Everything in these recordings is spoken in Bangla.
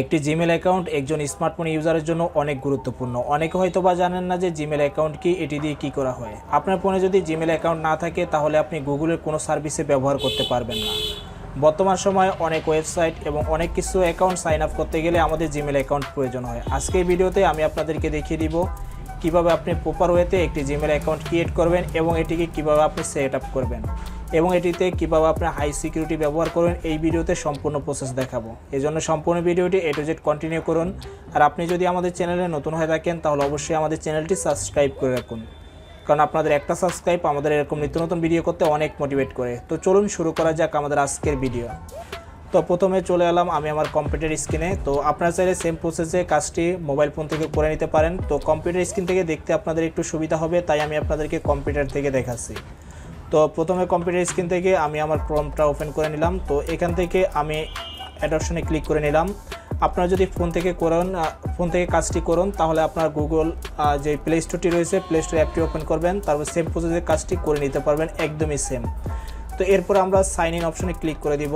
একটি জিমেল অ্যাকাউন্ট একজন স্মার্টফোন ইউজারের জন্য অনেক গুরুত্বপূর্ণ। অনেকে হয়তো বা জানেন না যে জিমেল অ্যাকাউন্ট কি, এটি দিয়ে কি করা হয়। আপনার ফোনে যদি জিমেল অ্যাকাউন্ট না থাকে, তাহলে আপনি গুগলের কোনো সার্ভিসে ব্যবহার করতে পারবেন না। বর্তমান সময়ে অনেক ওয়েবসাইট এবং অনেক কিছু অ্যাকাউন্ট সাইন আপ করতে গেলে আমাদের জিমেল অ্যাকাউন্ট প্রয়োজন হয়। আজকে এই ভিডিওতে আমি আপনাদেরকে দেখিয়ে দিব কীভাবে আপনি প্রপার ওয়েতে একটি জিমেল অ্যাকাউন্ট ক্রিয়েট করবেন এবং এটিকে কীভাবে আপনি সেট আপ করবেন। এবং এটিতে কীভাবে আপনি হাই সিকিউরিটি ব্যবহার করবেন, এই ভিডিওতে সম্পূর্ণ প্রসেস দেখাবো। এই জন্য সম্পূর্ণ ভিডিওটি এ টু জেড কন্টিনিউ করুন। আর আপনি যদি আমাদের চ্যানেলে নতুন হয়ে থাকেন, তাহলে অবশ্যই আমাদের চ্যানেলটি সাবস্ক্রাইব করে রাখুন। কারণ আপনাদের একটা সাবস্ক্রাইব আমাদের এরকম নিত্য নতুন ভিডিও করতে অনেক মোটিভেট করে। তো চলুন শুরু করা যাক আমাদের আজকের ভিডিও তো প্রথমে চলে এলাম আমি আমার কম্পিউটার স্ক্রিনে তো আপনারা চাইলে সেম প্রসেসে কাজটি মোবাইল ফোন থেকে করে নিতে পারেন। তো কম্পিউটার স্ক্রিন থেকে দেখতে আপনাদের একটু সুবিধা হবে, তাই আমি আপনাদেরকে কম্পিউটার থেকে দেখাচ্ছি। তো প্রথমে কম্পিউটার স্ক্রিন থেকে আমি আমার ক্রমটা ওপেন করে নিলাম। তো এখান থেকে আমি অ্যাডপশনে ক্লিক করে নিলাম। আপনারা যদি ফোন থেকে করেন ফোন থেকে কাজটি করুন, তাহলে আপনার গুগল যে প্লে স্টোরটি রয়েছে প্লে স্টোর অ্যাপটি ওপেন করবেন। তারপর সেম প্রসেসে কাজটি করে নিতে পারবেন, একদমই সেম তো এরপর আমরা সাইন ইন অপশনে ক্লিক করে দিব।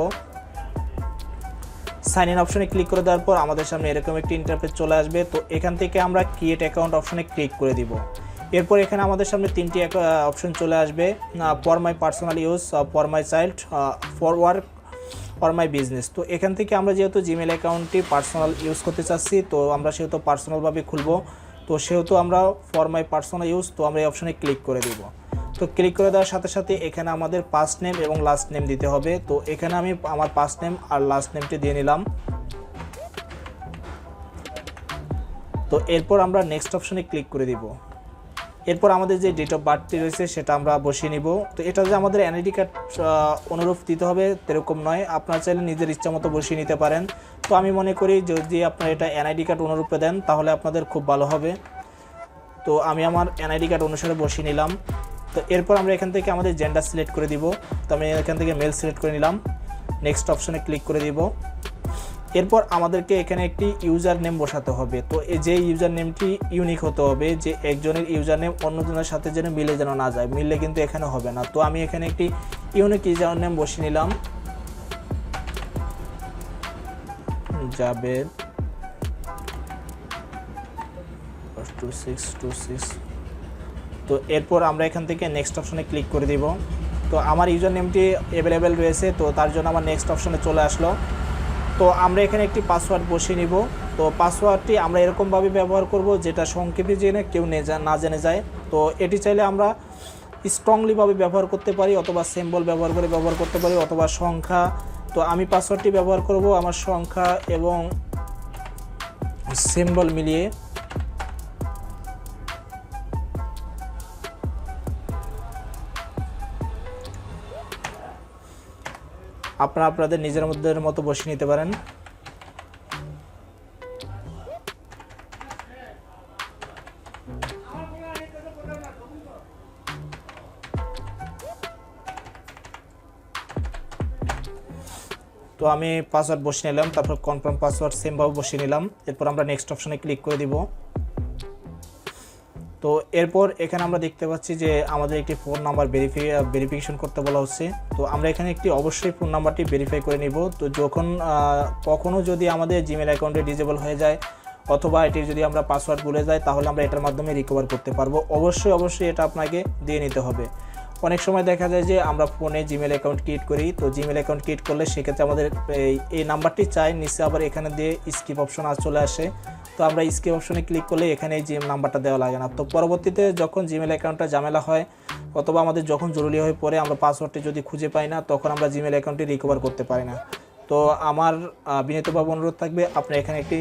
সাইন ইন অপশনে ক্লিক করে দেওয়ার পর আমাদের সামনে এরকম একটি ইন্টারফেস চলে আসবে। তো এখান থেকে আমরা ক্রিয়েট অ্যাকাউন্ট অপশনে ক্লিক করে দিব। এরপর এখানে আমাদের সামনে তিনটি অপশন চলে আসবে। For my personal use for my child for work for my business তো এখান থেকে আমরা যেহেতু জিমেল অ্যাকাউন্টটি পার্সোনাল ইউজ করতে চাচ্ছি, তো আমরা সেহেতু পার্সোনালভাবে খুলবো। তো সেহেতু আমরা ফর মাই পার্সোনাল ইউজ তো আমরা এই অপশনে ক্লিক করে দিব। তো ক্লিক করে দেওয়ার সাথে সাথে এখানে আমাদের ফার্স্ট নেম এবং লাস্ট নেম দিতে হবে। তো এখানে আমি আমার ফার্স্ট নেম আর লাস্ট নেমটি দিয়ে নিলাম। তো এরপর আমরা নেক্সট অপশনে ক্লিক করে দিব। এরপর আমাদের যে ডেট অফ বার্থটি রয়েছে, সেটা আমরা বসিয়ে নিব। তো এটা যে আমাদের এনআইডি কার্ড অনুরূপ দিতে হবে এরকম নয়। আপনারা চাইলে নিজের ইচ্ছা মতো বসিয়ে নিতে পারেন। তো আমি মনে করি যদি আপনারা এটা এনআইডি কার্ড অনুরূপে দেন, তাহলে আপনাদের খুব ভালো হবে। তো আমি আমার এনআইডি কার্ড অনুসারে বসিয়ে নিলাম। তো এরপর আমরা এখান থেকে আমাদের জেন্ডার সিলেক্ট করে দিব। তো আমি এখান থেকে মেল সিলেক্ট করে নিলাম। নেক্সট অপশনে ক্লিক করে দিব। এরপর আমাদেরকে এখানে একটি ইউজার নেম বসাতে হবে। তো এই যে ইউজার নেমটি ইউনিক হতে হবে, যে একজনের ইউজার নেম অন্যজনের সাথে যেন মিলে যেন না যায়, মিললে কিন্তু এখানে হবে না। তো আমি এখানে একটি ইউনিক ইউজার নেম বসিয়ে নিলাম। Javed two six two six তো এরপর আমরা এখান থেকে নেক্সট অপশনে ক্লিক করে দিব। তো আমার ইউজার নেমটি অ্যাভেলেবেল রয়েছে, তো তার জন্য আমার নেক্সট অপশনে চলে আসলো। তো আমরা এখানে একটি পাসওয়ার্ড বসিয়ে নিব। তো পাসওয়ার্ডটি আমরা এরকমভাবে ব্যবহার করব যেটা সংক্ষেপে জেনে কেউ না জেনে যায়। তো এটি চাইলে আমরা স্ট্রংলিভাবে ব্যবহার করতে পারি অথবা সিম্বল ব্যবহার করে ব্যবহার করতে পারি অথবা সংখ্যা। তো আমি পাসওয়ার্ডটি ব্যবহার করব আমার সংখ্যা এবং সিম্বল মিলিয়ে। আপনারা আপনাদের নিজের মধ্যে মতো বসিয়ে নিতে পারেন। তো আমি পাসওয়ার্ড বসিয়ে নিলাম, তারপর কনফার্ম পাসওয়ার্ড সেমভাবে বসিয়ে নিলাম। এরপর আমরা নেক্সট অপশনে ক্লিক করে দিব। তো এরপর এখানে আমরা দেখতে পাচ্ছি যে আমাদের একটি ফোন নাম্বার ভেরিফাই ভেরিফিকেশন করতে বলা হচ্ছে। তো আমরা এখানে একটি অবশ্যই ফোন নাম্বারটি ভেরিফাই করে নিব। তো যখন কখনও যদি আমাদের জিমেল অ্যাকাউন্টে ডিজেবল হয়ে যায় অথবা এটির যদি আমরা পাসওয়ার্ড ভুলে যাই, তাহলে আমরা এটার মাধ্যমে রিকভার করতে পারব। অবশ্যই অবশ্যই এটা আপনাকে দিয়ে নিতে হবে। অনেক সময় দেখা যায় যে আমরা ফোনে জিমেল অ্যাকাউন্ট ক্রিয়েট করি, তো জিমেল অ্যাকাউন্ট ক্রিয়েট করলে সেক্ষেত্রে আমাদের এই নাম্বারটি চাই। নিচে আবার এখানে দিয়ে স্কিপ অপশন আর চলে আসে। তো আমরা স্কিপ অপশনে ক্লিক করলে এখানে এই জিম নাম্বারটা দেওয়া লাগে না। তো পরবর্তীতে যখন জিমেল অ্যাকাউন্টটা ঝামেলা হয় অথবা আমাদের যখন জরুরি হয়ে পড়ে, আমরা পাসওয়ার্ডটি যদি খুঁজে পাই না, তখন আমরা জিমেল অ্যাকাউন্টটি রিকভার করতে পারি না। তো আমার বিনীতভাবে অনুরোধ থাকবে, আপনি এখানে একটি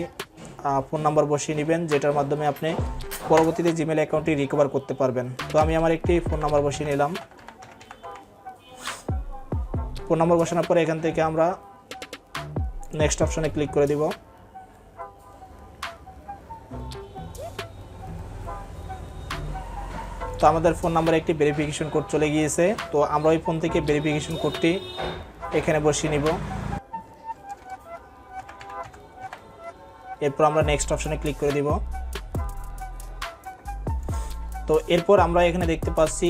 ফোন নাম্বার বসিয়ে নেবেন, যেটার মাধ্যমে আপনি পরবর্তীতে জিমেল অ্যাকাউন্টটি রিকভার করতে পারবেন। তো আমি আমার একটি ফোন নাম্বার বসিয়ে নিলাম। ফোন নাম্বার বসানোর পরে এখান থেকে আমরা নেক্সট অপশনে ক্লিক করে দিব। তো আমাদের ফোন নাম্বারে একটি ভেরিফিকেশন কোড চলে গিয়েছে। তো আমরা ওই ফোন থেকে ভেরিফিকেশন কোডটি এখানে বসিয়ে নিব। এরপর আমরা নেক্সট অপশানে ক্লিক করে দিব। তো এরপর আমরা এখানে দেখতে পাচ্ছি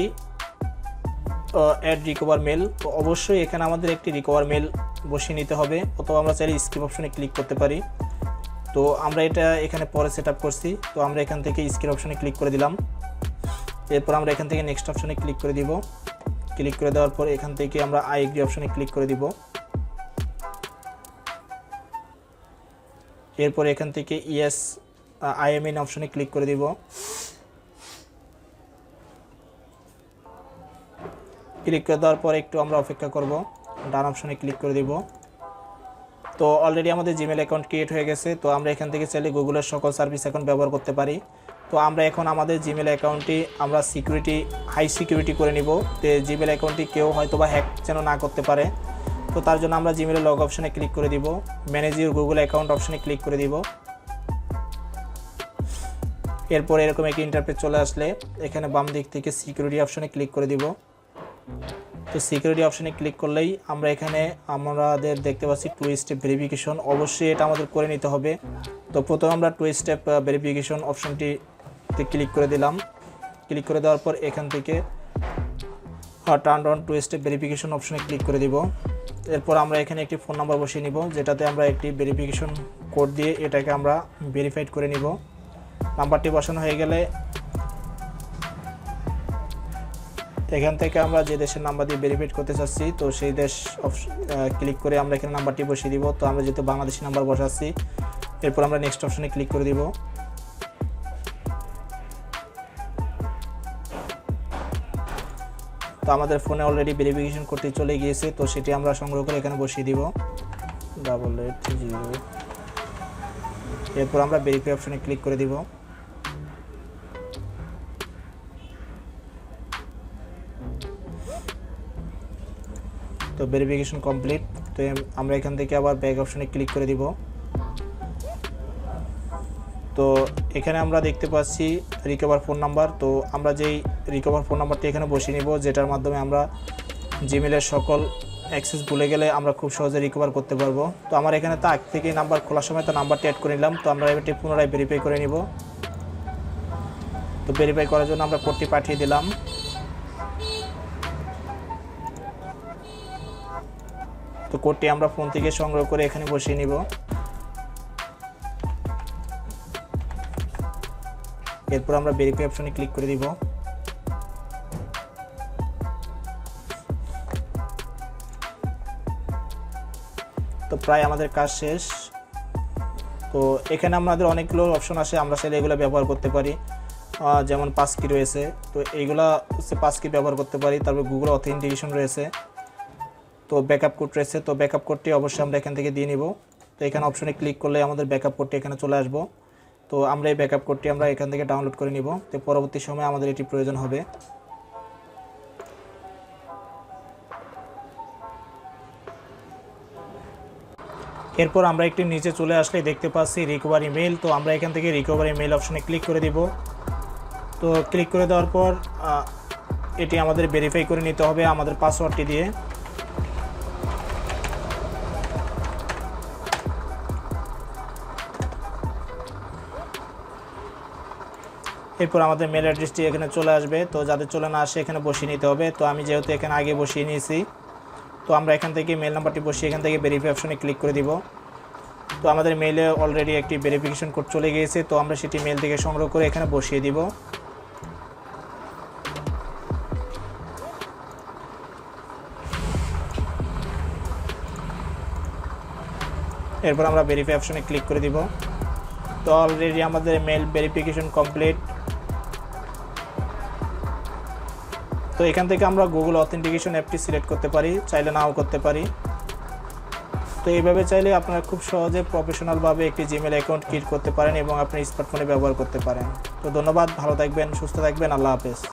অ্যাড রিকভার মেল তো অবশ্যই এখানে আমাদের একটি রিকভার মেল বসিয়ে নিতে হবে, অথবা আমরা চাইলে স্কিপ অপশনে ক্লিক করতে পারি। তো আমরা এটা এখানে পরে সেট করছি। তো আমরা এখান থেকে স্ক্রিন অপশনে ক্লিক করে দিলাম। এরপর আমরা এখান থেকে নেক্সট অপশনে ক্লিক করে দিব। ক্লিক করে দেওয়ার পর এখান থেকে আমরা আই এগ্রি অপশনে ক্লিক করে দিব। এরপর এখান থেকে ইয়েস আইএমএন অপশনে ক্লিক করে দিব। ক্লিক করে দেওয়ার পর একটু আমরা অপেক্ষা করব। ডান অপশনে ক্লিক করে দিব। তো অলরেডি আমাদের জিমেল অ্যাকাউন্ট ক্রিয়েট হয়ে গেছে। তো আমরা এখান থেকে চাইলে গুগলের সকল সার্ভিস এখন ব্যবহার করতে পারি। তো আমরা এখন আমাদের জিমেল অ্যাকাউন্টটি আমরা সিকিউরিটি হাই সিকিউরিটি করে নিব। তো জিমেল অ্যাকাউন্টটি কেউ হয়তো বা হ্যাক যেন না করতে পারে। তো তার জন্য আমরা জিমেলের লগ অপশনে ক্লিক করে দিব। ম্যানেজ ইউর গুগল অ্যাকাউন্ট অপশনে ক্লিক করে দিব। এরপর এরকম একটি ইন্টারপেজ চলে আসলে, এখানে বাম দিক থেকে সিকিউরিটি অপশনে ক্লিক করে দিব। তো সিকিউরিটি অপশনে ক্লিক করলেই আমরা এখানে আমাদের দেখতে পাচ্ছি টু স্টেপ ভেরিফিকেশন অবশ্যই এটা আমাদের করে নিতে হবে। তো প্রথমে আমরা টু স্টেপ ভেরিফিকেশন অপশনটিতে ক্লিক করে দিলাম। ক্লিক করে দেওয়ার পর এখান থেকে turn on two step verification অপশনে ক্লিক করে দিব। এরপর আমরা এখানে একটি ফোন নাম্বার বসিয়ে নিব, যেটাতে আমরা একটি ভেরিফিকেশন কোড দিয়ে এটাকে আমরা ভেরিফাইড করে নিব। নাম্বারটি বসানো হয়ে গেলে এখান থেকে আমরা যে দেশের নাম্বার দিয়ে ভেরিফাইড করতে চাচ্ছি, তো সেই দেশ ক্লিক করে আমরা এখানে নাম্বারটি বসিয়ে দিব। তো আমরা যেহেতু বাংলাদেশি নাম্বার বসাচ্ছি, এরপর আমরা নেক্সট অপশনে ক্লিক করে দিব। তো আমাদের ফোনে অলরেডি ভেরিফিকেশন করতে চলে গিয়েছে, তো সেটি আমরা সংগ্রহ করে এখানে বসিয়ে দিব। ডাবল এইট জিরো এরপর আমরা ভেরিফাই অপশনে ক্লিক করে দিব। তো ভেরিফিকেশন কমপ্লিট তো আমরা এখান থেকে আবার ব্যাক অপশনে ক্লিক করে দিব। তো এখানে আমরা দেখতে পাচ্ছি রিকভার ফোন নাম্বার তো আমরা যেই রিকভার ফোন নাম্বারটি এখানে বসিয়ে নিব, যেটার মাধ্যমে আমরা জিমেলের সকল অ্যাক্সেস ভুলে গেলে আমরা খুব সহজে রিকভার করতে পারব। তো আমার এখানে তো আগ থেকেই নাম্বার খোলার সময় তো নাম্বারটি অ্যাড করে নিলাম। তো আমরা এবারটি পুনরায় ভেরিফাই করে নিব। তো ভেরিফাই করার জন্য আমরা কোডটি পাঠিয়ে দিলাম। তো কোডটি আমরা ফোন থেকে সংগ্রহ করে এখানে বসিয়ে নিব। এরপর আমরা ভেরিফাই অপশনে ক্লিক করে দিব। তো প্রায় আমাদের কাজ শেষ। তো এখানে আমাদের অনেকগুলো অপশন আসে, আমরা চাইলে এগুলো ব্যবহার করতে পারি। যেমন পাঁচ কি রয়েছে। তো এইগুলা হচ্ছে পাঁচ কি ব্যবহার করতে পারি। তারপর গুগল অথেন্টিকেশন রয়েছে। তো ব্যাকআপ কোড রয়েছে। তো ব্যাকআপ কোডটি অবশ্যই আমরা এখান থেকে দিয়ে নিব। তো এখানে অপশনে ক্লিক করলে আমাদের ব্যাকআপ কোডটি এখানে চলে আসব। তো আমরা এই ব্যাকআপ কোডটি আমরা এখান থেকে ডাউনলোড করে নিব। তো পরবর্তী সময় আমাদের এটি প্রয়োজন হবে। এরপর আমরা একটি নিচে চলে আসলে দেখতে পাচ্ছি রিকভারি মেল তো আমরা এখান থেকে রিকভারি মেল অপশনে ক্লিক করে দিব। তো ক্লিক করে দেওয়ার পর এটি আমাদের ভেরিফাই করে নিতে হবে আমাদের পাসওয়ার্ডটি দিয়ে। এরপর আমাদের মেল অ্যাড্রেসটি এখানে চলে আসবে। তো যাদের চলে না আসে, এখানে বসিয়ে নিতে হবে। তো আমি যেহেতু এখানে আগে বসিয়ে নিয়েছি, তো আমরা এখান থেকে মেল নাম্বারটি বসিয়ে এখান থেকে ভেরিফাই ক্লিক করে দিব। তো আমাদের মেলে অলরেডি একটি ভেরিফিকেশন কোড চলে গিয়েছে, তো আমরা সেটি মেল থেকে সংগ্রহ করে এখানে বসিয়ে দিব। এরপর আমরা ভেরিফাই অপশনে ক্লিক করে দিব। তো অলরেডি আমাদের মেল ভেরিফিকেশন কমপ্লিট তো এখান থেকে আমরা গুগল অথেন্টিকেশন অ্যাপটি সিলেক্ট করতে পারি, চাইলে নাও করতে পারি। তো এইভাবে চাইলে আপনারা খুব সহজে প্রফেশনালভাবে একটি জিমেল অ্যাকাউন্ট ক্রিয়েট করতে পারেন এবং আপনি স্মার্টফোনে ব্যবহার করতে পারেন। তো ধন্যবাদ, ভালো থাকবেন, সুস্থ থাকবেন, আল্লাহ হাফেজ।